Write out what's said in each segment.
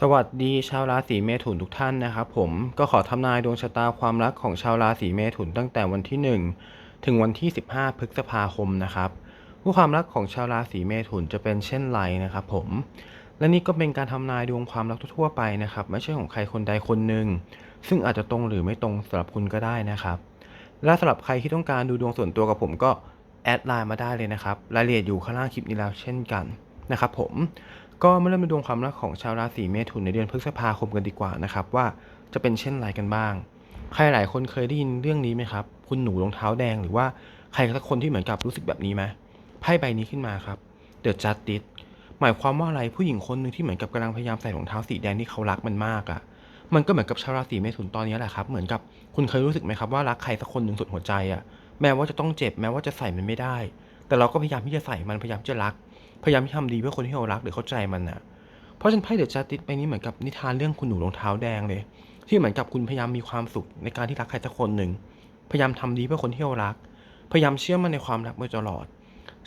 สวัสดีชาวราศีเมถุนทุกท่านนะครับผมก็ขอทำนายดวงชะตาความรักของชาวราศีเมถุนตั้งแต่วันที่ 1 ถึงวันที่ 15 พฤษภาคมนะครับว่าความรักของชาวราศีเมถุนจะเป็นเช่นไรนะครับผมและนี่ก็เป็นการทำนายดวงความรักทั่วไปนะครับ ไม่ใช่ของใครคนใดคนหนึ่งซึ่งอาจจะตรงหรือไม่ตรงสำหรับคุณก็ได้นะครับ และสำหรับใครที่ต้องการดูดวงส่วนตัวกับผมก็แอดไลน์มาได้เลยนะครับรายละเอียดอยู่ข้างล่างคลิปนี้แล้วเช่นกันนะครับผม ก็มาเริ่มดูดวงความรักของชาวราศีเมถุนในเดือนพฤษภาคมกันดีกว่านะครับ ว่าจะเป็นเช่นไรกันบ้าง ใครหลายคนเคยได้ยินเรื่องนี้ไหมครับ คุณหนูรองเท้าแดงหรือว่าใครสักคนที่เหมือนกับรู้สึกแบบนี้ไหมไพ่ใบนี้ขึ้นมาครับ The Justice หมายความว่าอะไรผู้หญิงคนหนึ่งที่เหมือนกับกำลังพยายามใส่รองเท้าสีแดงที่เขารักมันมากอะ่ะมันก็เหมือนกับชาวราศีเมถุนตอนนี้แหละครับ เหมือนกับคุณเคยรู้สึกไหมครับว่ารักใครสักคนหนึ่งสุดหัวใจอะ่ะแม้ว่าจะต้องเจ็บแม้ว่าจะใส่มันไม่ได้ แต่เราก็พยายามที่จะใส่มันพยายามจะรัก พยายามที่ทำดีเพื่อคนที่เรารักหรือเข้าใจมันน่ะเพราะฉันไพ่เดอะจัสติสใบนี้เหมือนกับนิทานเรื่องคุณหนูรองเท้าแดงเลย ที่เหมือนกับคุณพยายามมีความสุขในการที่รักใครสักคนหนึ่งพยายามทำดีเพื่อคนที่เรารัก พยายามเชื่อมั่นในความรักมาตลอด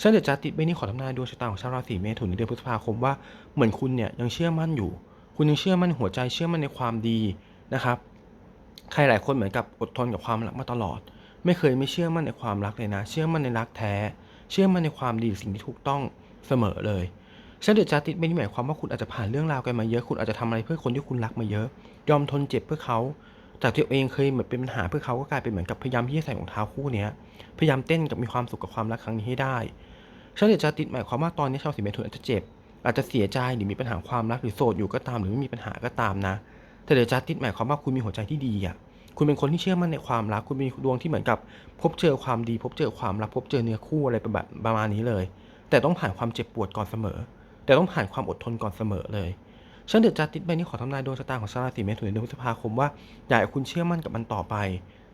ฉันเดอะจัสติสใบนี้ขอทำนายดวงชะตาของชาวราศีเมถุนในเดือนพฤษภาคมว่าเหมือนคุณเนี่ยยังเชื่อมั่นอยู่ คุณยังเชื่อมั่นหัวใจเชื่อมั่นในความดีนะครับใครหลายคนเหมือนกับอดทนกับความรักมาตลอด ไม่เคยไม่เชื่อมั่นในความรักเลยนะ เชื่อมั่นในรักแท้ เชื่อมั่นในความดีสิ่งที่ถูกต้องเสมอเลยฉันเดือดจาติดไม่ได้หมายความว่าคุณอาจจะผ่านเรื่องราวกันมาเยอะ คุณอาจจะทำอะไรเพื่อคนที่คุณรักมาเยอะ ยอมทนเจ็บเพื่อเขา จากที่ตัวเองเคยเหมือนเป็นปัญหาเพื่อเขาก็กลายเป็นเหมือนกับพยายามที่จะใส่รองเท้าคู่นี้พยายามเต้นกับมีความสุขกับความรักครั้งนี้ให้ได้ฉันเดือดจาติดหมายความว่าตอนนี้ชาวสีเมถุนอาจจะเจ็บ อาจจะเสียใจหรือมีปัญหาความรักหรือโสดอยู่ก็ตามหรือไม่มีปัญหาก็ตามนะ แต่เดือดจาติดหมายความว่าคุณมีหัวใจที่ดีอะ คุณเป็นคนที่เชื่อมั่นในความรัก คุณมีดวงที่เหมือนกับ พบเจอความดี พบเจอความรัก พบเจอเนื้อคู่อะไรแบบประมาณนี้เลย แต่ต้องผ่านความเจ็บปวดก่อนเสมอ แต่ต้องผ่านความอดทนก่อนเสมอเลยฉันเดือดจาติดใบนี้ขอทำนายดวงชะตาของชาวราศีเมถุนในเดือนพฤษภาคมว่าอยากให้คุณเชื่อมั่นกับมันต่อไป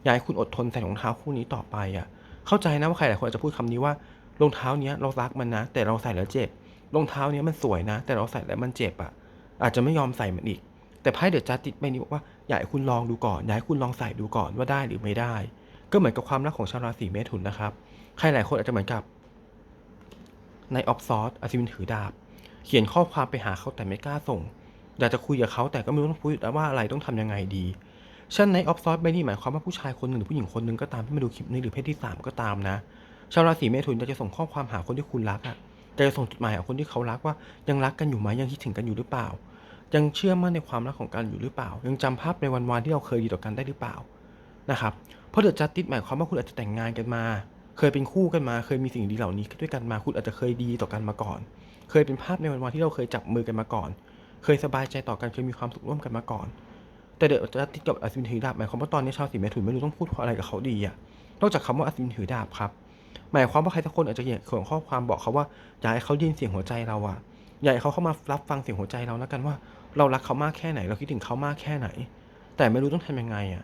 อยากให้คุณอดทนใส่รองเท้าคู่นี้ต่อไปอะ เข้าใจนะว่าใครหลายคนอาจจะพูดคำนี้ว่ารองเท้าเนี้ยเรารักมันนะ แต่เราใส่แล้วเจ็บรองเท้าเนี้ยมันสวยนะ แต่เราใส่แล้วมันเจ็บอะอาจจะไม่ยอมใส่มันอีก แต่ไพ่เดือดจัดติดใบนี้บอกว่า อยากให้คุณลองดูก่อนอยากให้คุณลองใส่ดูก่อนว่าได้หรือไม่ได้ ก็เหมือนกับความรักของชาวราศีเมถุนนะครับ ใครหลายคนอาจจะเหมือนกับในออฟซอร์อาซิมินถือดาบ เขียนข้อความไปหาเขาแต่ไม่กล้าส่ง อยากจะคุยกับเขาแต่ก็ไม่รู้ต้องพูดว่าอะไรต้องทำยังไงดีฉันในออฟซอร์ใบนี้หมายความว่าผู้ชายคนหนึ่งหรือผู้หญิงคนหนึ่งก็ตามที่มาดูคลิปนี้หรือเพศที่สามก็ตามนะ ชาวราศีเมถุนอยากจะส่งข้อความหาคนที่คุณรักอะจะส่งจดหมายหาคนที่เขารักว่ายังรักกันอยู่ไหมยังคิดถึงกันอยู่หรือเปล่า ยังเชื่อมั่นในความรักของกันอยู่หรือเปล่า ยังจำภาพในวันวานที่เราเคยดีต่อกันได้หรือเปล่านะครับเพราะเดอะจัสติสหมายความว่าคุณอาจจะแต่งงานกันมา เคยเป็นคู่กันมา เคยมีสิ่งดีเหล่านี้ด้วยกันมา คุณอาจจะเคยดีต่อกันมาก่อน เคยเป็นภาพในวันวานที่เราเคยจับมือกันมาก่อน เคยสบายใจต่อกันเคยมีความสุขร่วมกันมาก่อน แต่เดอะจัสติสกับอัศวินถือดาบหมายความว่าตอนนี้ชาวสีเมถุนไม่รู้ต้องพูดอะไรกับเขาดีอะนอกจากคำว่าอัศวินถือดาบครับหมายความว่าใครสักคนอาจจะเขียนข้อความบอกเขาว่าอยากให้เขาด้ยินเสียงหัวใจเราอะอยากให้เขาเข้ามารับฟังเสียงหัวใจเราแล้วกันว่า เรารักเขามากแค่ไหน เราคิดถึงเขามากแค่ไหน แต่ไม่รู้ต้องทำยังไงอะ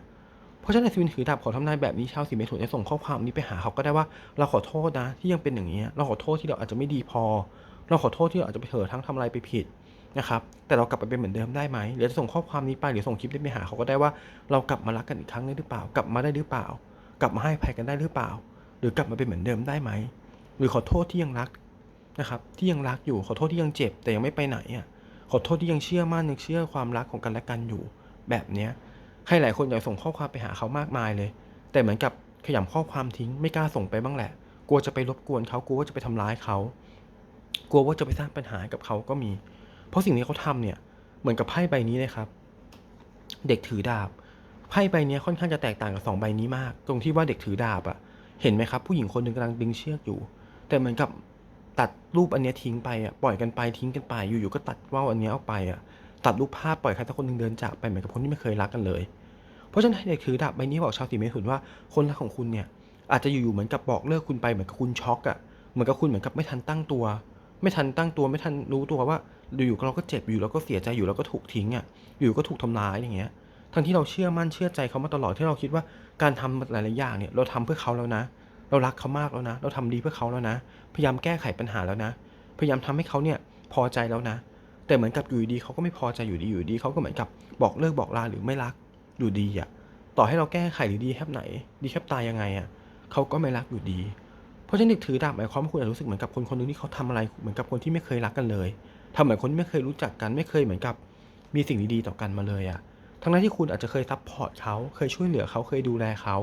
เพราะฉะนั้นอัศวินถือดาบขอทำนายแบบนี้ชาวสีเมถุนจะส่งข้อความนี้ไปหาเขาก็ได้ว่าเราขอโทษนะที่ยังเป็นอย่างนี้เราขอโทษที่เราอาจจะไม่ดีพอ เราขอโทษที่เราอาจจะไปเถอทั้งทำอะไรไปผิดนะครับแต่เรากลับไปเป็นเหมือนเดิมได้ไหมหรือจะส่งข้อความนี้ไปหรือส่งคลิปนี้ไปหาเขาก็ได้ว่าเรากลับมารักกันอีกครั้งได้หรือเปล่า กลับมาได้หรือเปล่า กลับมาให้ภัยกันได้หรือเปล่า หรือกลับมาเป็นเหมือนเดิมได้ไหมหรือขอโทษที่ยังรักนะครับที่ยังรักอยู่ขอโทษที่ยังเจ็บแต่ยังไม่ไปไหนอะ ขอโทษที่ยังเชื่อมั่นยังเชื่อความรักของกันและกันอยู่ แบบเนี้ยใครหลายคนอยากส่งข้อความไปหาเขามากมายเลย แต่เหมือนกับขยำข้อความทิ้งไม่กล้าส่งไปบ้างแหละ กลัวจะไปรบกวนเขากลัวว่าจะไปทำร้ายเขา กลัวว่าจะไปสร้างปัญหากับเขาก็มี เพราะสิ่งที่เขาทำเนี่ยเหมือนกับไพ่ใบนี้เลยครับ เด็กถือดาบไพ่ใบนี้ค่อนข้างจะแตกต่างกับสองใบนี้มาก ตรงที่ว่าเด็กถือดาบอะเห็นไหมครับ ผู้หญิงคนหนึ่งกำลังดึงเชือกอยู่ แต่เหมือนกับ ตัดรูปอันนี้ทิ้งไปอะปล่อยกันไปทิ้งกันไป อยู่ๆก็ตัดว่าวอันนี้ออกไปอะตัดรูปภาพปล่อยใครสักคนหนึ่งเดินจากไปเหมือนกับคนที่ไม่เคยรักกันเลย เพราะฉะนั้นเด็กถือดาบใบนี้บอกชาวสีเมถุนว่าคนรักของคุณเนี่ยอาจจะอยู่ๆเหมือนกับบอกเลิกคุณไปเหมือนกับคุณช็อกอะเหมือนกับคุณเหมือนกับไม่ทันตั้งตัว ไม่ทันตั้งตัวไม่ทันรู้ตัวว่าอยู่ๆเราก็เจ็บอยู่แล้วก็เสียใจอยู่แล้วก็ถูกทิ้งอะอยู่ก็ถูกทำร้ายอย่างเงี้ยทั้งที่เราเชื่อมั่นเชื่อใจเขามาตลอดที่เราคิดว่าการทำหลายๆอย่างเนี่ยเราทำเพื่อเขาแล้วนะ เรารักเขามากแล้วนะ เราทำดีเพื่อเขาแล้วนะ พยายามแก้ไขปัญหาแล้วนะ พยายามทำให้เขาเนี่ยพอใจแล้วนะ แต่เหมือนกับอยู่ดีเขาก็ไม่พอใจอยู่ดีอยู่ดีเขาก็เหมือนกับบอกเลิกบอกลาหรือไม่รักอยู่ดีอะ ต่อให้เราแก้ไขหรือดีแค่ไหน ดีแค่ตายยังไงอะเขาก็ไม่รักอยู่ดี เพราะฉะนั้นถือดาบหมายความว่าคุณอาจจะรู้สึกเหมือนกับคนคนหนึงที่เขาทำอะไรเหมือนกับคนที่ไม่เคยรักกันเลยทำเหมือนคนที่ไม่เคยรู้จักกัน ไม่เคยเหมือนกับมีสิ่งดีๆต่อกันมาเลยอะ ทั้งนั้นที่คุณอาจจะเคยซัพพอร์ตเขา เคยช่วยเหลือเขา เคยดูแลเขา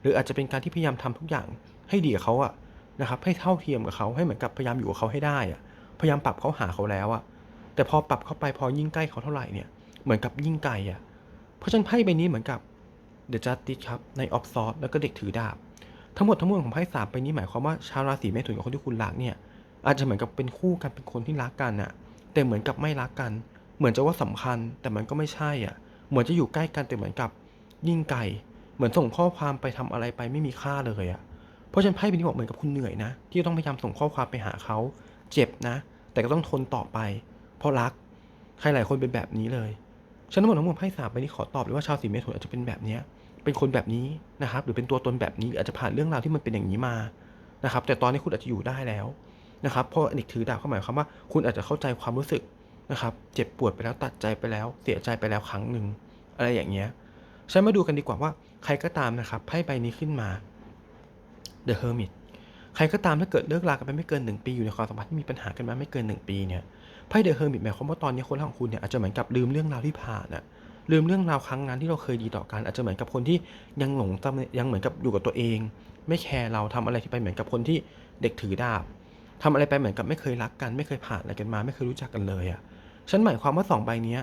หรืออาจจะเป็นการที่พยายามทำทุกอย่างให้ดีกับเขาอะนะครับ ให้เท่าเทียมกับเขา ให้เหมือนกับพยายามอยู่กับเขาให้ได้อะพยายามปรับเขาหาเขาแล้วอะแต่พอปรับเข้าไปพอยิ่งใกล้เขาเท่าไหร่เนี่ย เหมือนกับยิ่งไกลอะเพราะฉะนั้นไพ่ใบนี้เหมือนกับเดอะจัสติสครับในออฟซอร์แล้วก็เด็กถือดาบ ทั้งหมดทั้งมวลของไพ่สามใบนี้หมายความว่าชาวราศีเมถุนกับคนที่คุณรักเนี่ย อาจจะเหมือนกับเป็นคู่กันเป็นคนที่รักกันน่ะแต่เหมือนกับไม่รักกัน เหมือนจะว่าสำคัญแต่มันก็ไม่ใช่อะ เหมือนจะอยู่ใกล้กันแต่เหมือนกับยิ่งไกลเหมือนส่งข้อความไปทำอะไรไปไม่มีค่าเลยอะเพราะฉันไพ่ใบนี้บอกเหมือนกับคุณเหนื่อยนะ ที่ต้องพยายามส่งข้อความไปหาเขาเจ็บนะ แต่ก็ต้องทนต่อไป เพราะรัก ใครหลายคนเป็นแบบนี้เลยฉันทั้งหมดทั้งมวลไพ่สามใบนี้ขอตอบเลยว่าชาวสีเมถุนอาจจะเป็นแบบนี้เป็นคนแบบนี้นะครับ หรือเป็นตัวตนแบบนี้อาจจะผ่านเรื่องราวที่มันเป็นอย่างนี้มานะครับ แต่ตอนนี้คุณอาจจะอยู่ได้แล้วนะครับเพราะอันิกถือดาบเข้าหมายความว่า คุณอาจจะเข้าใจความรู้สึก นะครับ เจ็บปวดไปแล้วตัดใจไปแล้ว เสียใจไปแล้วครั้งหนึ่งอะไรอย่างเงี้ยฉันมาดูกันดีกว่าว่าใครก็ตามนะครับไพ่ใบนี้ขึ้นมา The Hermit ใครก็ตามถ้าเกิดเลิกรากันไปไม่เกินหนึ่งปีอยู่ในความสัมพันธ์ที่มีปัญหากันมาไม่เกินหนึ่งปีเนี่ยไพ่ The Hermit หมายความว่าตอนนี้คนของคุณเนี่ยอาจจะเหมือนกับลืมเรื่องราวที่ผ่านอะลืมเรื่องราวครั้งนั้นที่เราเคยดีต่อกันอาจจะเหมือนกับคนที่ยังหลงจำยังเหมือนกับอยู่กับตัวเอง ไม่แคร์เราทำอะไรที่ไปเหมือนกับคนที่เด็กถือดาบทำอะไรไปเหมือนกับไม่เคยรักกัน ไม่เคยผ่านอะไรกันมา ไม่เคยรู้จักกันเลยอะ ฉันหมายความว่าสองใบเนี้ย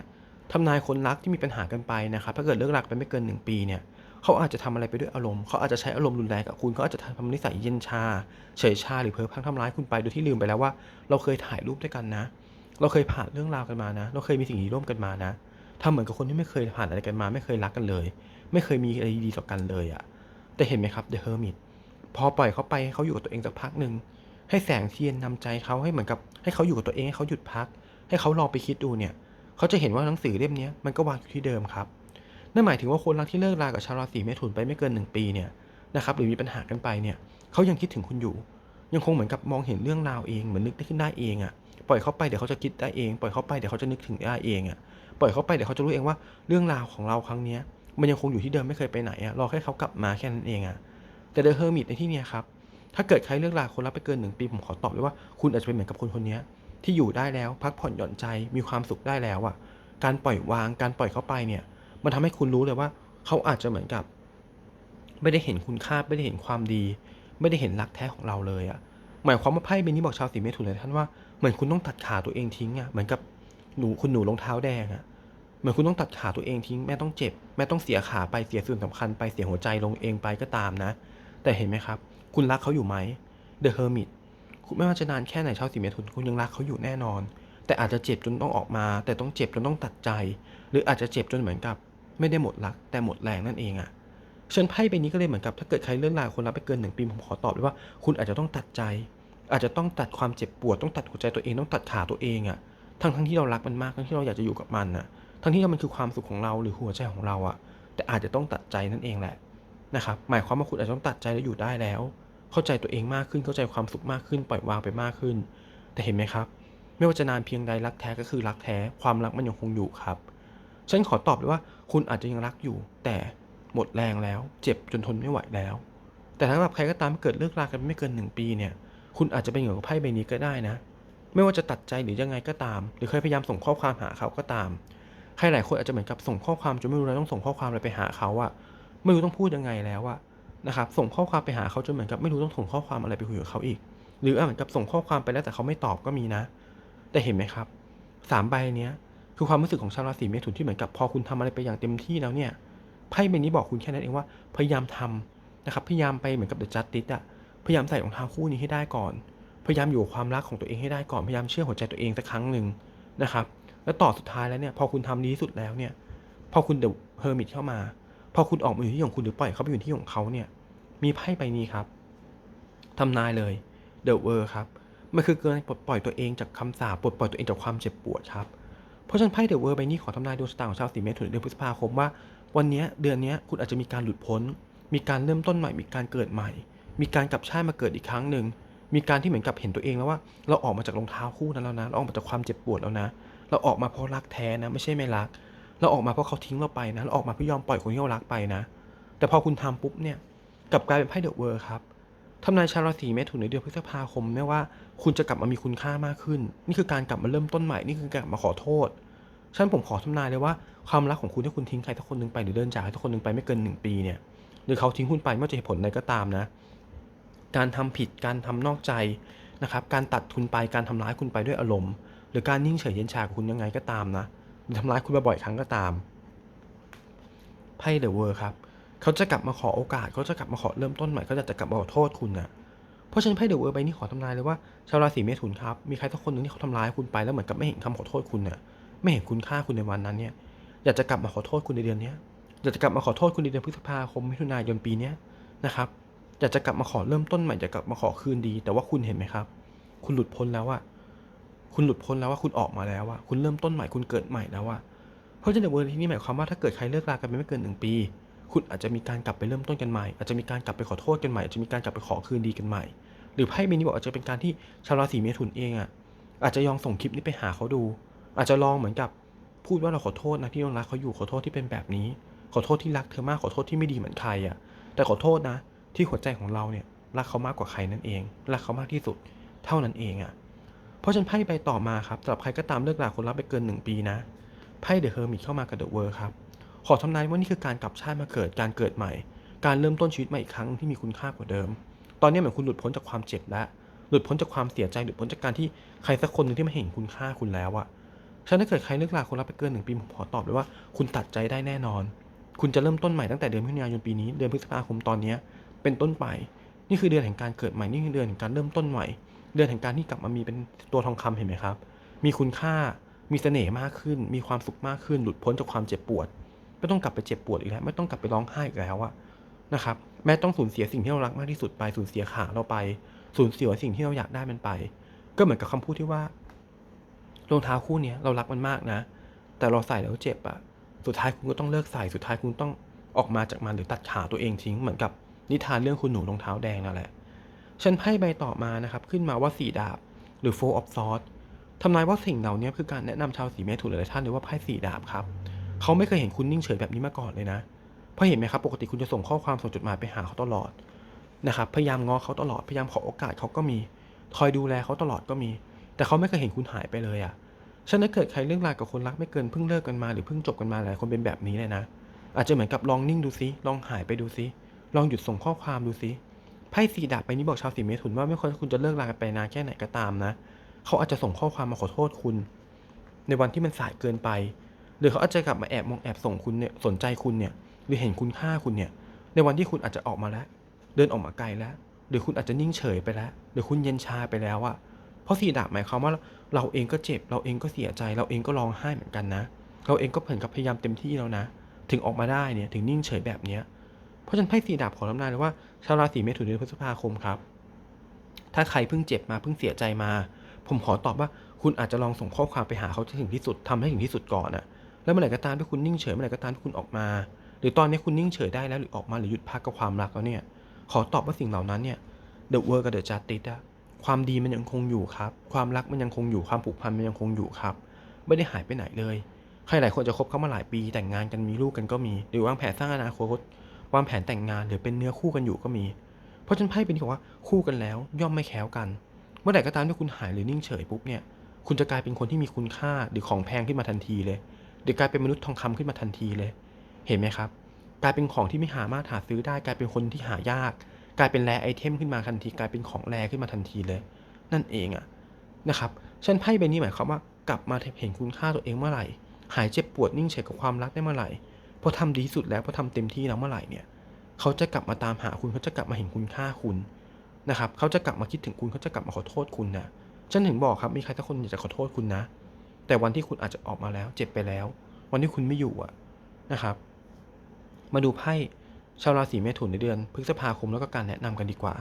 ทำนายคนรักที่มีปัญหากันไปนะครับ ถ้าเกิดเลิกรักไปไม่เกินหนึ่งปีเนี่ยเขาอาจจะทำอะไรไปด้วยอารมณ์ เขาอาจจะใช้อารมณ์รุนแรงกับคุณ เขาอาจจะทำนิสัยเย็นชา เฉยชาหรือเพ้อพังทำร้ายคุณไป โดยที่ลืมไปแล้วว่า เราเคยถ่ายรูปด้วยกันนะ เราเคยผ่านเรื่องราวกันมานะ เราเคยมีสิ่งดีร่วมกันมานะทำเหมือนกับคนที่ไม่เคยผ่านอะไรกันมา ไม่เคยรักกันเลย ไม่เคยมีอะไรดีๆต่อกันเลยอะแต่เห็นไหมครับ The Hermit พอปล่อยเขาไปให้เขาอยู่กับตัวเองสักพักหนึ่งให้แสงเทียนนำใจเขาให้เหมือนกับให้เขาอยู่กับตัวเองให้เขาหยุดพัก ให้เขาลองไปคิดดูเนี่ย เขาจะเห็นว่าหนังสือเล่มนี้มันก็วางอยู่ที่เดิมครับ นั่นหมายถึงว่าคนรักที่เลิกรากับชาวราศีเมถุนไปไม่เกินหนึ่งปีเนี่ยนะครับหรือมีปัญหากันไปเนี่ยเขายังคิดถึงคุณอยู่ ยังคงเหมือนกับมองเห็นเรื่องราวเองเหมือนนึกได้ขึ้นได้เองอะปล่อยเขาไปเดี๋ยวเขาจะคิดได้เอง ปล่อยเขาไปเดี๋ยวเขาจะนึกถึงได้เองอะปล่อยเขาไปเดี๋ยวเขาจะรู้เองว่าเรื่องราวของเราครั้งนี้มันยังคงอยู่ที่เดิมไม่เคยไปไหนอะรอแค่เขากลับมาแค่นั้นเองอะแต่เดอะเฮอร์มิตในที่นี้ครับถ้าเกิดใครเลิกลาคนรักไปเกินหนึ่งปีผมขอตอบเลยว่าคุณอาจจะเป็นเหมือนกับคนคนนี้ ที่อยู่ได้แล้วพักผ่อนหย่อนใจมีความสุขได้แล้วอะการปล่อยวางการปล่อยเขาไปเนี่ย มันทำให้คุณรู้เลยว่า เขาอาจจะเหมือนกับ ไม่ได้เห็นคุณค่าไม่ได้เห็นความดี ไม่ได้เห็นรักแท้ของเราเลยอะหมายความว่าไพ่ใบนี้บอกชาวสีเมถุนเลยท่านว่าเหมือนคุณต้องตัดขาตัวเองทิ้งอะเหมือนกับหนูคุณหนูรองเท้าแดงอะเหมือนคุณต้องตัดขาตัวเองทิ้งแม่ต้องเจ็บแม่ต้องเสียขาไปเสียส่วนสำคัญไปเสียหัวใจลงเองไปก็ตามนะ แต่เห็นไหมครับ คุณรักเขาอยู่ไหม The Hermit คุณไม่ว่าจะนานแค่ไหนชาวสีเมถุนคุณยังรักเขาอยู่แน่นอน แต่อาจจะเจ็บจนต้องออกมา แต่ต้องเจ็บจนต้องตัดใจ หรืออาจจะเจ็บจนเหมือนกับ ไม่ได้หมดรัก แต่หมดแรงนั่นเองอะเชิญไพ่ใบนี้ก็เลยเหมือนกับถ้าเกิดใครเลื่อนลาคนรักไปเกินหนึ่งปีผมขอตอบเลยว่า คุณอาจจะต้องตัดใจ อาจจะต้องตัดความเจ็บปวดต้องตัดหัวใจตัวเองต้องตัดขาตัวเองอะทั้งทั้งที่เรารักมันมากทั้งที่เราอยากจะอยู่กับมันอะทั้งที่มันคือความสุขของเราหรือหัวใจของเราอะแต่อาจจะต้องตัดใจนั่นเองแหละนะครับหมายความว่าคุณอาจจะต้องตัดใจแล้วอยู่ได้แล้ว เข้าใจตัวเองมากขึ้นเข้าใจความสุขมากขึ้น ปล่อยวางไปมากขึ้น แต่เห็นไหมครับ ไม่ว่าจะนานเพียงใดรักแท้ก็คือรักแท้ความรักมันยังคงอยู่ครับฉันขอตอบเลยว่าคุณอาจจะยังรักอยู่ แต่หมดแรงแล้ว เจ็บจนทนไม่ไหวแล้ว แต่ถ้ากับใครก็ตามเกิดเลิกรากันไม่เกินหนึ่งปีเนี่ย คุณอาจจะเป็นเหมือนกับไพ่ใบนี้ก็ได้นะ ไม่ว่าจะตัดใจหรือยังไงก็ตาม หรือเคยพยายามส่งข้อความหาเขาก็ตามใครหลายคนอาจจะเหมือนกับส่งข้อความจนไม่รู้แล้วต้องส่งข้อความอะไรไปหาเขาอะไม่รู้ต้องพูดยังไงแล้วอะ นะครับส่งข้อความไปหาเขาจนเหมือนกับไม่รู้ต้องส่งข้อความอะไรไปคุยกับเขาอีก หรือเหมือนกับส่งข้อความไปแล้วแต่เขาไม่ตอบก็มีนะ แต่เห็นไหมครับสามใบเนี้ยคือความรู้สึกของชาวราศีเมถุนที่เหมือนกับพอคุณทำอะไรไปอย่างเต็มที่แล้วเนี่ยไพ่ใบนี้บอกคุณแค่นั้นเองว่าพยายามทำนะครับพยายามไปเหมือนกับเดอะจัสติสอะพยายามใส่รองเท้าคู่นี้ให้ได้ก่อน พยายามอยู่ความรักของตัวเองให้ได้ก่อนพยายามเชื่อหัวใจตัวเองสักครั้งหนึ่งนะครับแล้วต่อสุดท้ายแล้วเนี่ยพอคุณทำดีที่สุดแล้วเนี่ยพอคุณเดอะเฮอร์มิตเข้ามา พอคุณออกมาอยู่ที่ของคุณหรือปล่อยเขาไปอยู่ที่ของเขาเนี่ย มีไพ่ใบนี้ครับทำนายเลยเดอะเวอร์ครับมันคือการปลดปล่อยตัวเองจากคำสาปปลดปล่อยตัวเองจากความเจ็บปวดครับ เพราะฉะนั้นไพ่เดอะเวอร์ใบนี้ขอทำนายดวงชะตาของชาวสีเมถุนในเดือนพฤษภาคมว่า วันนี้เดือนนี้คุณอาจจะมีการหลุดพ้น มีการเริ่มต้นใหม่ มีการเกิดใหม่ มีการกลับชาติมาเกิดอีกครั้งหนึ่ง มีการที่เหมือนกับเห็นตัวเองแล้วว่า เราออกมาจากรองเท้าคู่นั้นแล้วนะเราออกมาจากความเจ็บปวดแล้วนะ เราออกมาเพราะรักแท้นะไม่ใช่ไม่รัก เราออกมาเพราะเขาทิ้งเราไปนะเราออกมาเพื่อยอมปล่อยคนที่เรารักไปนะ แต่พอคุณทำปุ๊บเนี่ยกลับกลายเป็นไพ่เดอะเวอร์ครับทำนายชาวราศีเมถุนในเดือนพฤษภาคมไม่ว่าคุณจะกลับมามีคุณค่ามากขึ้น นี่คือการกลับมาเริ่มต้นใหม่นี่คือการมาขอโทษฉันผมขอทำนายเลยว่าความรักของคุณถ้าคุณทิ้งใครสักคนหนึ่งไปหรือเดินจากใครสักคนหนึ่งไปไม่เกินหนึ่งปีเนี่ยหรือเขาทิ้งคุณไปไม่ว่าจะเหตุผลใดก็ตามนะ การทำผิดการทำนอกใจนะครับการตัดคุณไปการทำร้ายคุณไปด้วยอารมณ์ หรือการนิ่งเฉยเย็นชากับคุณยังไงก็ตามนะ หรือทำร้ายคุณมาบ่อยครั้งก็ตามไพ่เดอะเวอร์ครับเขาจะกลับมาขอโอกาสเขาจะกลับมาขอเริ่มต้นใหม่เขาจะกลับมาขอโทษคุณนะเพราะฉะนั้นไพ่เดอะเวอร์ใบนี้ขอทำนายเลยว่าชาวราศีเมถุนครับมีใครสักคนหนึ่งที่เขาทำร้ายคุณไปแล้วเหมือนกับไม่เห็นคำขอโทษคุณเนี่ยไม่เห็นคุณค่าคุณในวันนั้นเนี่ยอยากจะกลับมาขอโทษคุณในเดือนนี้อยากจะกลับมาขอโทษคุณในเดือนพฤษภาคมมิถุนายนปีนี้นะครับอยากจะกลับมาขอเริ่มต้นใหม่อยากกลับมาขอคืนดี แต่ว่าคุณเห็นไหมครับ คุณหลุดพ้นแล้วอะ คุณหลุดพ้นแล้วว่าคุณออกมาแล้วอะคุณเริ่มต้นใหม่คุณเกิดใหม่แล้วอะเพราะฉะนั้นในเวอร์ที่นี่หมายความว่าถ้าเกิดใครเลิกรากันไปไม่เกินหนึ่งปี คุณอาจจะมีการกลับไปเริ่มต้นกันใหม่ อาจจะมีการกลับไปขอโทษกันใหม่อาจจะมีการกลับไปขอคืนดีกันใหม่ หรือไพ่ใบนี้บอกอาจจะเป็นการที่ชาวราศีเมถุนเองอะอาจจะยองส่งคลิปนี้ไปหาเขาดู อาจจะลองเหมือนกับพูดว่าเราขอโทษนะที่ยังรักเขาอยู่ขอโทษที่เป็นแบบนี้ ขอโทษที่รักเธอมากขอโทษที่ไม่ดีเหมือนใครอะ่ะแต่ขอโทษนะ ที่หัวใจของเราเนี่ยรักเขามากกว่าใครนั่นเอง รักเขามากที่สุด เท่านั้นเองอะ่ะ เพราะฉันไพ่ใบต่อมาครับสำหรับใครก็ตามเลิกราคนรักไปเกินหนึ่งปีนะไพ่เดอะเฮอร์มิตเข้ามากับเดอะเวิร์ครับขอทำนายว่านี่คือการกลับชาติมาเกิดการเกิดใหม่ การเริ่มต้นชีวิตใหม่อีกครั้งที่มีคุณค่ากว่าเดิม ตอนนี้เหมือนคุณหลุดพ้นจากความเจ็บแล้วหลุดพ้นจากความเสียใจหลุดพ้นจากการที่ใครสักคนหนึ่งที่ไม่เห็นคุณค่าคุณแล้วอะฉะนั้นถ้าเกิดใครเลิกลาคนรักไปเกินหนึ่งปีผมขอตอบเลยว่าคุณตัดใจได้แน่นอน คุณจะเริ่มต้นใหม่ตั้งแต่เดือนมิถุนายนปีนี้เดือนพฤษภาคมตอนนี้เป็นต้นไป นี่คือเดือนแห่งการเกิดใหม่นี่คือเดือนแห่งการเริ่มต้นใหม่ เดือนแห่งการที่กลับมามีเป็นตัวทองคำเห็นไหมครับ มีคุณค่ามีเสน่ห์มากขึ้น มีความสุขมากขึ้น หลุดพ้นจากความเจ็บปวด ไม่ต้องกลับไปเจ็บปวดอีกแล้ว ไม่ต้องกลับไปร้องไห้อีกแล้วอะนะครับ แม้ต้องสูญเสียสิ่งที่เรารักมากที่สุดไป สูญเสียขาเราไป สูญเสียสิ่งที่เราอยากได้มันไป ก็เหมือนกับคำพูดที่ว่ารองเท้าคู่เนี้ยเรารักมันมากนะ แต่เราใส่แล้วเจ็บอะสุดท้ายคุณก็ต้องเลิกใส่ สุดท้ายคุณต้องออกมาจากมันหรือตัดขาตัวเองทิ้ง เหมือนกับนิทานเรื่องคุณหนูรองเท้าแดงนั่นแหละ ฉันไพ่ใบต่อมานะครับ ขึ้นมาว่าสี่ดาบ หรือ four of swords ทำนายว่าสิ่งเหล่านี้คือการแนะนำชาวสีเมถุนหลายท่านเลยว่าไพ่สี่ดาบครับ เขาไม่เคยเห็นคุณนิ่งเฉยแบบนี้มาก่อนเลยนะเพราะเห็นไหมครับ ปกติคุณจะส่งข้อความส่งจดหมายไปหาเขาตลอดนะครับพยายามง้อเขาตลอดพยายามขอโอกาสเขาก็มี คอยดูแลเขาตลอดก็มี แต่เขาไม่เคยเห็นคุณหายไปเลยอะฉะนั้นถ้าเกิดใครเรื่องราวกับคนรักไม่เกินเพิ่งเลิกกันมาหรือเพิ่งจบกันมาหลายคนเป็นแบบนี้เลยนะ อาจจะเหมือนกับลองนิ่งดูซิลองหายไปดูซิลองหยุดส่งข้อความดูซิ ไพ่สีดาบไปนี้บอกชาวสีเมถุนว่าไม่ว่าคุณจะเลิกรากันไปนานแค่ไหนก็ตามนะ เขาอาจจะส่งข้อความมาขอโทษคุณ ในวันที่มันสายเกินไป หรือเขาอาจจะกลับมาแอบมองแอบส่งคุณเนี่ยสนใจคุณเนี่ย หรือเห็นคุณค่าคุณเนี่ย ในวันที่คุณอาจจะออกมาแล้ว เดินออกมาไกลแล้ว หรือคุณอาจจะนิ่งเฉยไปแล้ว หรือคุณเย็นชาไปแล้วอะเพราะสีดาบหมายความว่าเราเองก็เจ็บ เราเองก็เสียใจ เราเองก็ร้องไห้เหมือนกันนะ เราเองก็เผินกับพยายามเต็มที่แล้วนะ ถึงออกมาได้เนี่ย ถึงนิ่งเฉยแบบเนี้ย เพราะฉะนั้นไพ่สีดาบขอทำนาเลยว่า ชาวราศีเมถุนเดือนพฤษภาคมครับ ถ้าใครเพิ่งเจ็บมาเพิ่งเสียใจมา ผมขอตอบว่าคุณอาจจะลองส่งข้อความไปหาเขาถึงที่สุดทำให้ถึงที่สุดก่อนอะแล้วเมื่อไหร่ก็ตามที่คุณนิ่งเฉยเมื่อไหร่ก็ตามที่คุณออกมา หรือตอนนี้คุณนิ่งเฉยได้แล้วหรือออกมาหรือหยุดพักกับความรักแล้วเนี่ย ขอตอบว่าสิ่งเหล่านั้นเนี่ยเดอะเวิร์กับเดอะจัสติสอะความดีมันยังคงอยู่ครับ ความรักมันยังคงอยู่ความผูกพันมันยังคงอยู่ครับ ไม่ได้หายไปไหนเลย ใครหลายคนจะคบเข้ามาหลายปีแต่งงานกันมีลูกกันก็มี หรือวางแผนสร้างอนาคต วางแผนแต่งงานหรือเป็นเนื้อคู่กันอยู่ก็มี เพราะฉันไพ่เป็นที่บอกว่าคู่กันแล้ว ย่อมไม่แค้วกัน เมื่อไหร่ก็ตามที่คุณหายหรือนิ่งเฉยปุ๊บเนี่ย คุณจะกลายเป็นคนที่มีคุณค่าหรือของแพงขึ้นมาทันทีเลยหรือกลายเป็นมนุษย์ทองคำขึ้นมาทันทีเลย เห็นไหมครับ กลายเป็นของที่ไม่หามาหาซื้อได้ กลายเป็นคนที่หายาก กลายเป็นแรไอเทมขึ้นมาทันที กลายเป็นของแรขึ้นมาทันทีเลย นั่นเองอะนะครับฉันไพ่ใบนี้หมายความว่ากลับมาเห็นคุณค่าตัวเองเมื่อไหร่ หายเจ็บปวดนิ่งเฉยกับความรักได้เมื่อไหร่ พอทำดีที่สุดแล้วพอทำเต็มที่แล้วเมื่อไหร่เนี่ยเขาจะกลับมาตามหาคุณเขาจะกลับมาเห็นคุณค่าคุณนะครับเขาจะกลับมาคิดถึงคุณเขาจะกลับมาขอโทษคุณนะฉันถึงบอกครับมีใครสักคนอยากจะขอโทษคุณนะ แต่วันที่คุณอาจจะออกมาแล้ว เจ็บไปแล้ว วันที่คุณไม่อยู่อะนะครับ มาดูไพ่ชาวราศีเมถุนในเดือนพฤษภาคมแล้วก็การแนะนำกันดีกว่า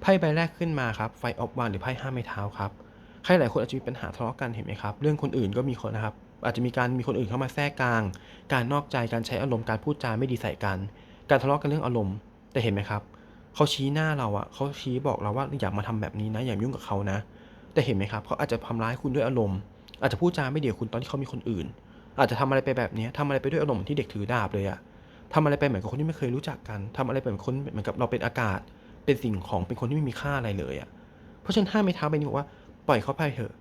ไพ่ใบแรกขึ้นมาครับไฟออฟวันหรือไพ่ห้าไม้เท้าครับใครหลายคนอาจจะมีปัญหาทะเลาะกันเห็นไหมครับ เรื่องคนอื่นก็มีคนนะครับ อาจจะมีการมีคนอื่นเข้ามาแทรกกลาง การนอกใจการใช้อารมณ์การพูดจาไม่ดีใส่กัน การทะเลาะกันเรื่องอารมณ์ แต่เห็นไหมครับเขาชี้หน้าเราอะเขาชี้บอกเราว่าอย่ามาทำแบบนี้นะอย่ายุ่งกับเขานะ แต่เห็นไหมครับเขาอาจจะทำร้ายคุณด้วยอารมณ์ อาจจะพูดจาไม่ดีกับคุณตอนที่เขามีคนอื่น อาจจะทำอะไรไปแบบนี้ทำอะไรไปด้วยอารมณ์ที่เด็กถือดาบเลยอะทำอะไรไปเหมือนกับคนที่ไม่เคยรู้จักกันทำอะไรไปเหมือนคนเหมือนกับเราเป็นอากาศ เป็นสิ่งของเป็นคนที่ไม่มีค่าอะไรเลยอะเพราะฉะนั้นห้ามไม่ท้าไปนี่บอกว่าปล่อยเขาไปเถอะ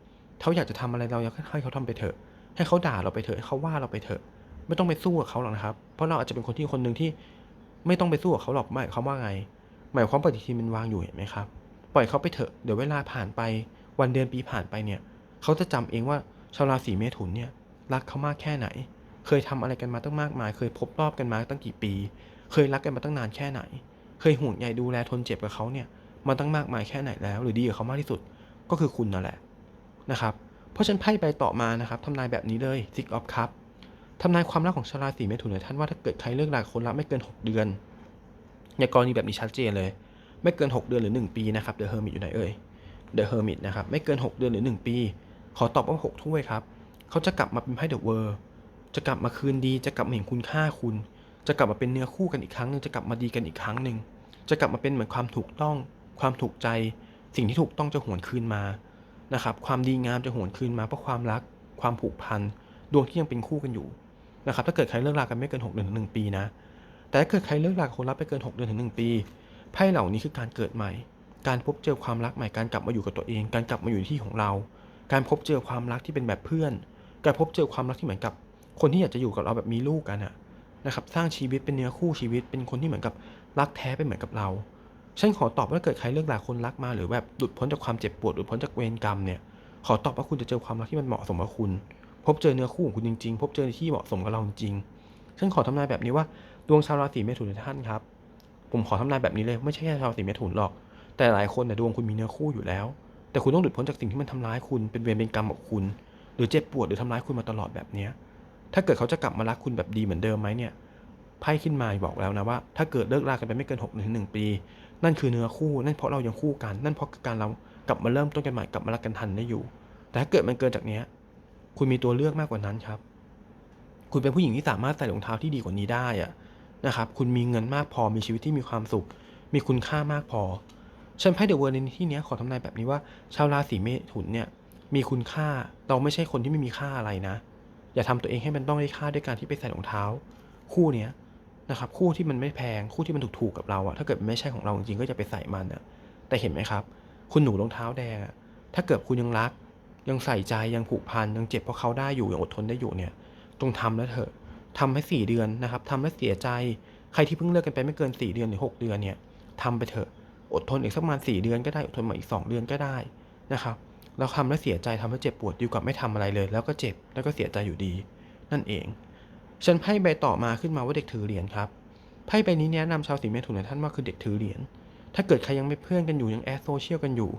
เขาอยากจะทำอะไรเราอยากให้เขาทำไปเถอะ ให้เขาด่าเราไปเถอะให้เขาว่าเราไปเถอะ ไม่ต้องไปสู้กับเขาหรอกนะครับ เพราะเราอาจจะเป็นคนที่คนหนึ่งที่ ไม่ต้องไปสู้กับเขาหรอกหมายความว่าไง หมายความปฏิทินมันวางอยู่เห็นไหมครับ ปล่อยเขาไปเถอะเดี๋ยวเวลาผ่านไปวันเดือนปีผ่านไปเนี่ย เขาจะจำเองว่าชาวราศีเมถุนเนี่ยรักเขามากแค่ไหน เคยทำอะไรกันมาตั้งมากมาย เคยพบรอบกันมาตั้งกี่ปี เคยรักกันมาตั้งนานแค่ไหน เคยห่วงใยดูแลทนเจ็บกับเขาเนี่ยมาตั้งมากมายแค่ไหนแล้ว หรือดีกับเขามากที่สุดก็คือคุณนั่นแหละนะครับ เพราะฉันไพ่ใบต่อมานะครับทำนายแบบนี้เลย Six of Cups ทำนายความรักของชาราศีเมถุนเนี่ยท่านว่าถ้าเกิดใครเลิกรากับคนรักไม่เกิน 6 เดือน ในกรณีแบบนี้ชัดเจนเลย ไม่เกิน 6 เดือนหรือ 1 ปีนะครับ The Hermit อยู่ไหนเอ่ย The Hermit นะครับไม่เกิน 6 เดือนหรือ 1 ปี ขอตอบว่า 6 ถ้วยครับเขาจะกลับมาเป็นไพ่ The World จะกลับมาคืนดีจะกลับมาเห็นคุณค่าคุณ จะกลับมาเป็นเนื้อคู่กันอีกครั้งหนึ่งจะกลับมาดีกันอีกครั้งหนึ่งจะกลับมาเป็นเหมือนความถูกต้อง ความถูกใจ สิ่งที่ถูกต้องจะหวนคืนมา นะครับความดีงามจะหวนคืนมาเพราะความรักความผูกพันดวงที่ยังเป็นคู่กันอยู่นะครับถ้าเกิดใครเลิกรากันไม่เกิน6เดือนถึง1ปีนะ แต่ถ้าเกิดใครเลิกรากับคนรักไปเกิน 6 เดือนถึง1ปีไพ่เหล่านี้คือการเกิดใหม่ การพบเจอความรักใหม่การกลับมาอยู่กับตัวเอง การกลับมาอยู่ที่ของเรา การพบเจอความรักที่เป็นแบบเพื่อน การพบเจอความรักที่เหมือนกับ คนที่อยากจะอยู่กับเราแบบมีลูกกันอะนะครับสร้างชีวิตเป็นเนื้อคู่ชีวิตเป็นคนที่เหมือนกับรักแท้เป็นเหมือนกับเรา ฉันขอตอบว่าเกิดใครเลิกราคนรักมาหรือแบบหลุดพ้นจากความเจ็บปวดหลุดพ้นจากเวรกรรมเนี่ยขอตอบว่าคุณจะเจอความรักที่มันเหมาะสมกับคุณ พบเจอเนื้อคู่ของคุณจริงๆ พบเจอที่เหมาะสมกับเราจริงฉันขอทำนายแบบนี้ว่าดวงชาวราศีเมถุนท่านครับ ผมขอทำนายแบบนี้เลยไม่ใช่แค่ชาวราศีเมถุนหรอก แต่หลายคนเนี่ยดวงคุณมีเนื้อคู่อยู่แล้ว แต่คุณต้องหลุดพ้นจากสิ่งที่มันทำร้ายคุณเป็นเวรเป็นกรรมกับคุณ หรือเจ็บปวดหรือทำร้ายคุณมาตลอดแบบเนี้ยถ้าเกิดเขาจะกลับมารักคุณแบบดีเหมือนเดิมไหมเนี่ยไพ่ขึ้นมาบอกแล้วนะว่า ถ้าเกิดเลิกรากันไปไม่เกิน6กถึงหปี นั่นคือเนื้อคู่ นั่นเพราะเรายังคู่กัน นั่นเพราะการเรากลับมาเริ่มต้นกันใหม่กลับมารักกันทันได้อยู่ แต่ถ้าเกิดมันเกินจากเนี้ย คุณมีตัวเลือกมากกว่านั้นครับ คุณเป็นผู้หญิงที่สามารถใส่รองเท้าที่ดีกว่านี้ได้อะนะครับ คุณมีเงินมากพอ มีชีวิตที่มีความสุข มีคุณค่ามากพอฉันไพ่เดอะเวิร์ในที่นี้ขอทำนายแบบนี้ว่า ชาวราศีเมถุนเนี่ยมีคุณค่า เราไม่ใช่คนที่ไม่มีค่าอะไรนะ อย่าทำตัวเองให้มันต้องได้ค่าด้วยการที่ไปใส่รองเท้า คู่เนี้ย นะครับคู่ที่มันไม่แพงคู่ที่มันถูกๆกับเราอะถ้าเกิดไม่ใช่ของเราจริงๆก็จะไปใส่มันอะแต่เห็นไหมครับ คุณหนูรองเท้าแดงอะถ้าเกิดคุณยังรัก ยังใส่ใจยังผูกพันยังเจ็บเพราะเขาได้อยู่ยังอดทนได้อยู่เนี่ยจงทำแล้วเถอะทำให้สี่เดือนนะครับทำแล้วเสียใจใครที่เพิ่งเลิกกันไปไม่เกินสี่เดือนหรือหกเดือนเนี่ยทำไปเถอะอดทนอีกสักประมาณสี่เดือนก็ได้อดทนมาอีกสองเดือนก็ได้นะครับเราทำแล้วเสียใจทำแล้วเจ็บปวดดีกว่าไม่ทำอะไรเลย แล้วก็เจ็บแล้วก็เสียใจอยู่ดี นั่นเอง ฉันไพ่ใบต่อมาขึ้นมาว่าเด็กถือเหรียญครับไพ่ใบนี้แนะนำชาวสีเมถุนท่านว่าคือเด็กถือเหรียญถ้าเกิดใครยังไม่เพื่อนกันอยู่ยังแอดโซเชียลกันอยู่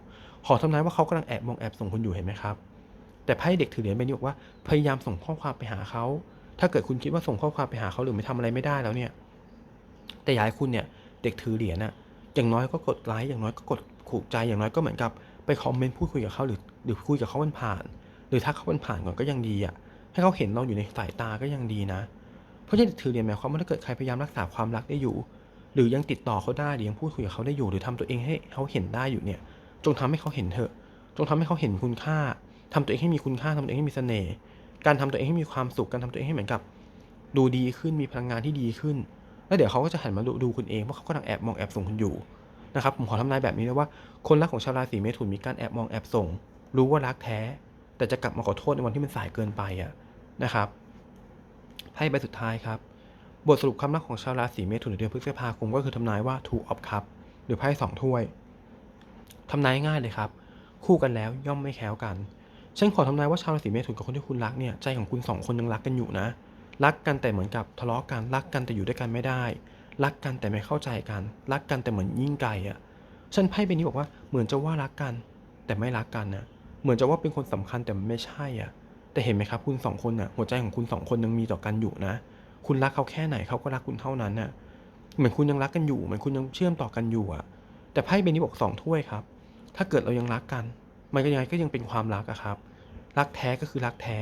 ขอทำนายว่าเขากำลังแอบมองแอบส่งคุณอยู่เห็นไหมครับ แต่ไพ่เด็กถือเหรียญใบนี้บอกว่าพยายามส่งข้อความไปหาเขา ถ้าเกิดคุณคิดว่าส่งข้อความไปหาเขาหรือไม่ทำอะไรไม่ได้แล้วเนี่ย แต่อยากให้คุณเนี่ยเด็กถือเหรียญน่ะอย่างน้อยก็กดไลค์อย่างน้อยก็กดถูกใจอย่างน้อยก็เหมือนกับไปคอมเมนต์พูดคุยกับเขาหรือหรือคุยกับเขามันผ่าน หรือถ้าเขามันผ่านก่อนก็ยังดีอะ ให้เขาเห็นเราอยู่ในสายตาก็ยังดีนะ เพราะฉะนั้นถือเรียญหมายความว่าถ้าเกิดใครพยายามรักษาความรักได้อยู่ หรือยังติดต่อเขาได้หรือยังพูดคุยกับเขาได้อยู่ หรือทำตัวเองให้เขาเห็นได้อยู่เนี่ย จงทำให้เขาเห็นเถอะ จงทำให้เขาเห็นคุณค่าทำตัวเองให้มีคุณค่าทำตัวเองให้มีเสน่ห์ การทำตัวเองให้มีความสุข การทำตัวเองให้เหมือนกับ ดูดีขึ้น มีพลังงานที่ดีขึ้น แล้วเดี๋ยวเขาก็จะหันมาดูดูคุณเองเพราะเขากำลังแอบมองแอบส่งคุณอยู่นะครับผมขอทำนายแบบนี้เลยว่าคนรักของชาวราศีเมถุนมีการแอบมองแอบส่ง รู้ว่ารักแท้ แต่จะกลับมาขอโทษในวันที่มันสายเกินไปอะ นะครับไพ่ใบสุดท้ายครับ บทสรุปความรักของชาวราศีเมถุนในเดือนพฤษภาคมก็คือทำนายว่า two of cup หรือไพ่สองถ้วยทำนายง่ายเลยครับ คู่กันแล้วย่อมไม่แค้วกันฉันขอทำนายว่าชาวราศีเมถุนกับคนที่คุณรักเนี่ยใจของคุณสองคนยังรักกันอยู่นะ รักกันแต่เหมือนกับทะเลาะกันรักกันแต่อยู่ด้วยกันไม่ได้ รักกันแต่ไม่เข้าใจกัน รักกันแต่เหมือนยิ่งไกลอะฉันไพ่ใบนี้บอกว่าเหมือนจะว่ารักกัน แต่ไม่รักกันนะเหมือนจะว่าเป็นคนสำคัญแต่มันไม่ใช่อะ แต่เห็นไหมครับคุณสองคนอะหัวใจของคุณสองคนยังมีต่อกันอยู่นะ คุณรักเขาแค่ไหนเขาก็รักคุณเท่านั้นน่ะเหมือนคุณยังรักกันอยู่เหมือนคุณยังเชื่อมต่อกันอยู่อะ แต่ไพ่ใบนี้บอกสองถ้วยครับ ถ้าเกิดเรายังรักกัน มันก็ยังไงก็ยังเป็นความรักอะครับ รักแท้ก็คือรักแท้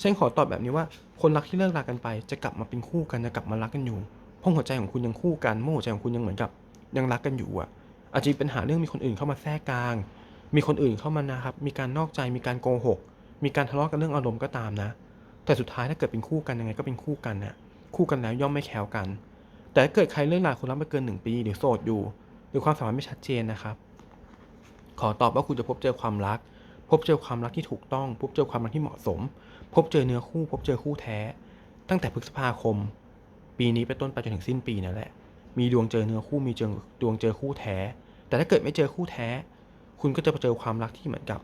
ฉันขอตอบแบบนี้ว่า คนรักที่เลิกรากันไป จะกลับมาเป็นคู่กันจะกลับมารักกันอยู่พราะหัวใจของคุณยังคู่กันเมื่อหัวใจของคุณยังเหมือนกับยังรักกันอยู่อะ อาจจะมีปัญหาเรื่องมีคนอื่นเข้ามาแทรกกลาง มีคนอื่นเข้ามานะครับ มีการนอกใจมีการโกหก มีการทะเลาะกันเรื่องอารมณ์ก็ตามนะ แต่สุดท้ายถ้าเกิดเป็นคู่กันยังไงก็เป็นคู่กันน่ะคู่กันแล้วย่อมไม่แคล้วกัน แต่ถ้าเกิดใครเลิกราคนรักมาเกินหนึ่งปีหรือโสดอยู่ หรือความสัมพันธ์ไม่ชัดเจนนะครับ ขอตอบว่าคุณจะพบเจอความรัก พบเจอความรักที่ถูกต้อง พบเจอความรักที่เหมาะสม พบเจอเนื้อคู่ พบเจอคู่แท้ ตั้งแต่พฤษภาคม ปีนี้ไปต้นไปจนถึงสิ้นปีนั่นแหละ มีดวงเจอเนื้อคู่มีเจอดวงเจอคู่แท้ แต่ถ้าเกิดไม่เจอคู่แท้ คุณก็จะเจอความรักที่เหมือนกับ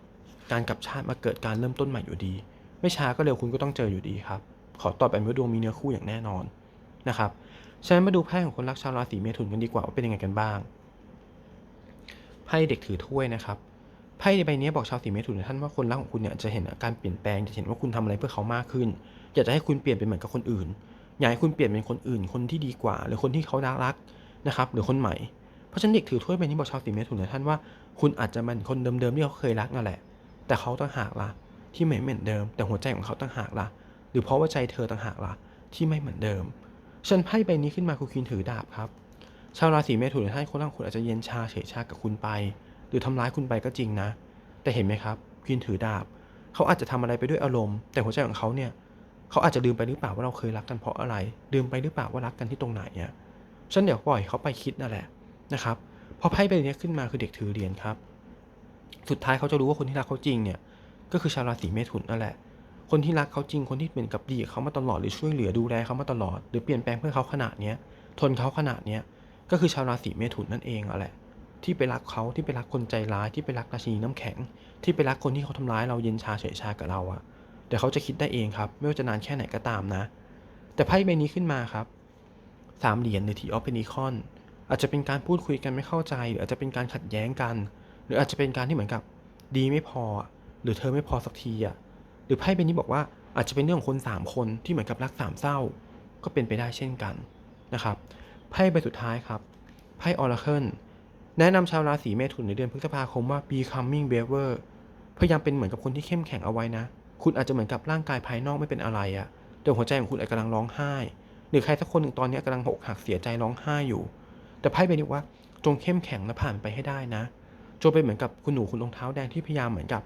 การกลับชาติมาเกิดการเริ่มต้นใหม่อยู่ดี ไม่ช้าก็เร็วคุณก็ต้องเจออยู่ดีครับ ขอตอบแบบว่าดวงมีเนื้อคู่อย่างแน่นอนนะครับฉะนั้นมาดูไพ่ของคนรักชาวราศีเมถุนกันดีกว่าว่าเป็นยังไงกันบ้าง ไพ่เด็กถือถ้วยนะครับไพ่ในใบนี้บอกชาวสีเมถุนท่านว่าคนรักของคุณเนี่ยจะเห็นการเปลี่ยนแปลงจะเห็นว่าคุณทำอะไรเพื่อเขามากขึ้น อยากจะให้คุณเปลี่ยนเป็นเหมือนกับคนอื่น อยากให้คุณเปลี่ยนเป็นคนอื่น คนที่ดีกว่า หรือคนที่เขารักรักนะครับ หรือคนใหม่ เพราะฉะนั้นเด็กถือถ้วยใบนี้บอกชาวสีเมถุนท่านว่าคุณอาจจะเป็นคนเดิมๆที่เขาเคยรักนั่นแหละ แต่เขาต่างหากล่ะ ที่ไม่เหมือนเดิม แต่หัวใจของเขาต่างหากล่ะ หรือเพราะว่าใจเธอต่างหากล่ะ ที่ไม่เหมือนเดิม ฉันไพ่ใบนี้ขึ้นมาคือควีนถือดาบครับ ชาวราศีเมถุนท่านคนรักคุณอาจจะเย็นชาเฉยชากับคุณไป หรือทำร้ายคุณไปก็จริงนะ แต่เห็นไหมครับควีนถือดาบ เขาอาจจะทำอะไรไปด้วยอารมณ์ แต่หัวใจของเขาเนี่ย เขาอาจจะลืมไปหรือเปล่าว่าเราเคยรักกันเพราะอะไร ลืมไปหรือเปล่าว่ารักกันที่ตรงไหนเนี่ยฉันเดี๋ยวปล่อยเขาไปคิดนั่นแหละนะครับ พอไพ่ใบนี้ขึ้นมาคือเด็กถือเหรียญครับ สุดท้ายเขาจะรู้ว่าคนที่รักเขาจริงเนี่ยก็คือชาวราศีเมถุนนั่นแหละ คนที่รักเขาจริงคนที่เป็นกับดีเขามาตลอดหรือช่วยเหลือดูแลเขามาตลอด หรือเปลี่ยนแปลงเพื่อเขาขนาดเนี้ยทนเขาขนาดเนี้ยก็คือชาวราศีเมถุนนั่นเองอะแหละที่ไปรักเขาที่ไปรักคนใจร้ายที่ไปรักราชินีน้ำแข็ง ที่ไปรักคนที่เขาทำร้ายเราเย็นชาเฉยชากับเราอะเดี๋ยวเขาจะคิดได้เองครับ ไม่ว่าจะนานแค่ไหนก็ตามนะ แต่ไพ่ใบนี้ขึ้นมาครับสามเหรียญหรือทีออฟเพนิคอนอาจจะเป็นการพูดคุยกันไม่เข้าใจ หรืออาจจะเป็นการขัดแย้งกัน หรืออาจจะเป็นการที่เหมือนกับดีไม่พอ หรือเธอไม่พอสักทีอะหรือไพ่ใบนี้บอกว่าอาจจะเป็นเรื่องของคนสามคนที่เหมือนกับรักสามเศร้า ก็เป็นไปได้เช่นกันนะครับไพ่ใบสุดท้ายครับไพ่ออร์เคิลแนะนำชาวราศีเมถุนในเดือนพฤษภาคมว่า becoming braver พยายามเป็นเหมือนกับคนที่เข้มแข็งเอาไว้นะ คุณอาจจะเหมือนกับร่างกายภายนอกไม่เป็นอะไรอะแต่หัวใจของคุณอาจกำลังร้องไห้ หรือใครสักคนหนึ่งตอนนี้กำลังอกหักเสียใจร้องไห้อยู่ แต่ไพ่ใบนี้บอกว่าจงเข้มแข็งและผ่านไปให้ได้นะ จงเป็นเหมือนกับคุณหนูคุณรองเท้าแดงที่พยายามเหมือนกับ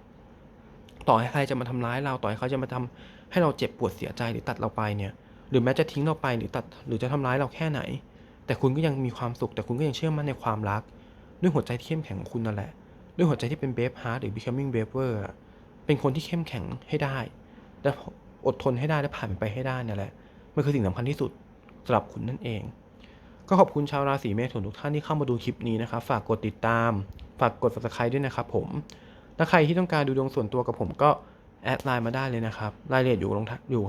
ต่อให้ใครจะมาทำร้ายเราต่อให้เขาจะมาทำให้เราเจ็บปวดเสียใจหรือตัดเราไปเนี่ย หรือแม้จะทิ้งเราไปหรือตัดหรือจะทำร้ายเราแค่ไหน แต่คุณก็ยังมีความสุข แต่คุณก็ยังเชื่อมั่นในความรัก ด้วยหัวใจที่เข้มแข็งของคุณนั่นแหละ ด้วยหัวใจที่เป็นเบฟฮาร์ดหรือ becoming braver เป็นคนที่เข้มแข็งให้ได้ และอดทนให้ได้และผ่านไปให้ได้นี่แหละมันคือสิ่งสำคัญที่สุดสำหรับคุณนั่นเอง ก็ขอบคุณชาวราศีเมถุนทุกท่านที่เข้ามาดูคลิปนี้นะครับฝากกดติดตาม ฝากกด subscribe ด้วยนะครับผมถ้าใครที่ต้องการดูดวงส่วนตัวกับผมก็แอดไลน์มาได้เลยนะครับรายละเอียดอยู่ลงอยู่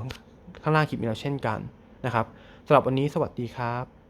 ข้างล่างคลิปนี้แล้วเช่นกันนะครับสำหรับวันนี้สวัสดีครับ